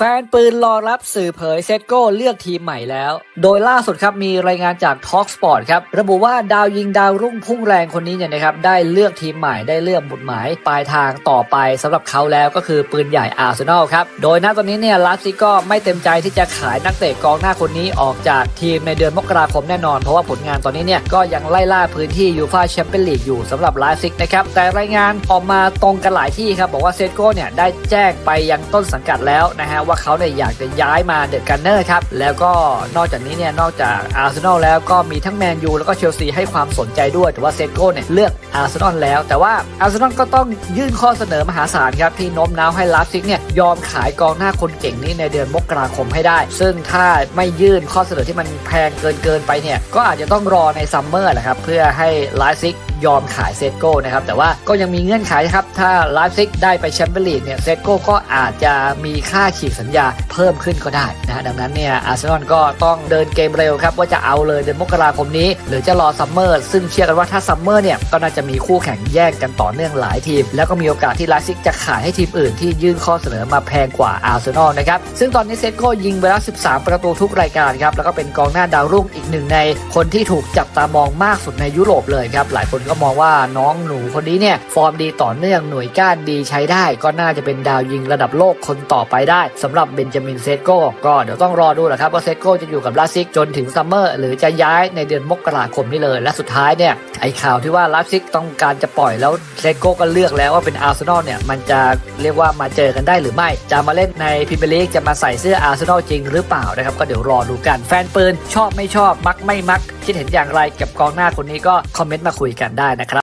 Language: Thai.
แฟนปืนรอรับสื่อเผยเซตโก้เลือกทีมใหม่แล้ว โดยล่าสุดครับมีรายงานจาก Talk Sport ครับระบุว่าดาวยิงดาวรุ่งพุ่งแรงคนนี้เนี่ยนะครับได้เลือกทีมใหม่ได้เลือกบุตหมายปลายทางต่อไปสำหรับเขาแล้วก็คือปืนใหญ่อาร์เซนอลครับโดยณตอนนี้เนี่ยลาซิก็ไม่เต็มใจที่จะขายนักเตะกองหน้าคนนี้ออกจากทีมในเดือนมกราคมแน่นอนเพราะว่าผลงานตอนนี้เนี่ยก็ยังไล่ล่าพื้นที่ยูฟาแชมเปี้ยนลีกอยู่สำหรับลาซิกนะครับแต่รายงานออกมาตรงกันหลายที่ครับบอกว่าเซตโก้เนี่ยได้แจ้งไปยังต้นสังกัดแล้วนะฮะว่าเขาเนี่ยอยากจะย้ายมาเดอะกันเนอร์ครับ แล้วก็นอกจากนี้เนี่ยนอกจากอาร์เซนอลแล้วก็มีทั้งแมนยูแล้วก็เชลซีให้ความสนใจด้วยแต่ว่าเซโก้เนี่ยเลือกอาร์เซนอลแล้ว แต่ว่าอาร์เซนอลก็ต้องยื่นข้อเสนอมหาศาลครับที่โน้มน้าวให้ลาฟซิกเนี่ยยอมขายกองหน้าคนเก่งนี้ในเดือนมกราคมให้ได้ ซึ่งถ้าไม่ยื่นข้อเสนอที่มันแพงเกินเกินไปเนี่ยก็อาจจะต้องรอในซัมเมอร์แหละครับเพื่อให้ลาฟซิก ยอมขายเซตโก้นะครับแต่ว่าก็ยังมีเงื่อนไขครับถ้าไลฟ์ซิกได้ไปแชมเปี้ยนลีกเนี่ยเซตโก้ก็อาจจะมีค่าฉีกสัญญาเพิ่มขึ้นก็ได้นะฮะดังนั้นเนี่ยอาร์เซนอลก็ต้องเดินเกมเร็วครับว่าจะเอาเลยเดือนมกราคมนี้ หรือจะรอซัมเมอร์ซึ่งเชื่อกันว่าถ้าซัมเมอร์เนี่ยก็น่าจะมีคู่แข่งแย่งกันต่อเนื่องหลายทีม แล้วก็มีโอกาสที่ไลฟ์ซิกจะขายให้ทีมอื่นที่ยื่นข้อเสนอมาแพงกว่าอาร์เซนอลนะครับซึ่งตอนนี้เซตโก้ยิงไปแล้ว 13 ประตูทุกรายการครับแล้วก็เป็นกองหน้าดาวรุ่งอีกหนึ่งในคนที่ถูกจับตามองมากสุดในยุโรปเลยครับหลายคนก็มองว่าน้องหนูคนนี้เนี่ยฟอร์มดีต่อเนื่องหน่วยก้านดีใช้ได้ ก็น่าจะเป็นดาวยิงระดับโลกคนต่อไปได้สำหรับเบนจามินเซโก้ก็เดี๋ยวต้องรอดูแหละครับว่าเซโก้จะอยู่กับลาซิกจนถึงซัมเมอร์หรือจะย้ายในเดือนมกราคมนี้เลย และสุดท้ายเนี่ยไอ้ข่าวที่ว่าลาซิกต้องการจะปล่อยแล้วเซโก้ก็เลือกแล้วว่าเป็นอาร์เซนอลเนี่ยมันจะเรียกว่ามาเจอกันได้หรือไม่ จะมาเล่นในพรีเมียร์ลีกจะมาใส่เสื้ออาร์เซนอลจริงหรือเปล่านะครับก็เดี๋ยวรอดูกันแฟนปืนชอบไม่ชอบมักไม่มักคิดเห็นอย่างไรกับกองหน้าคนนี้ก็คอมเมนต์มาคุยกันได้นะครับ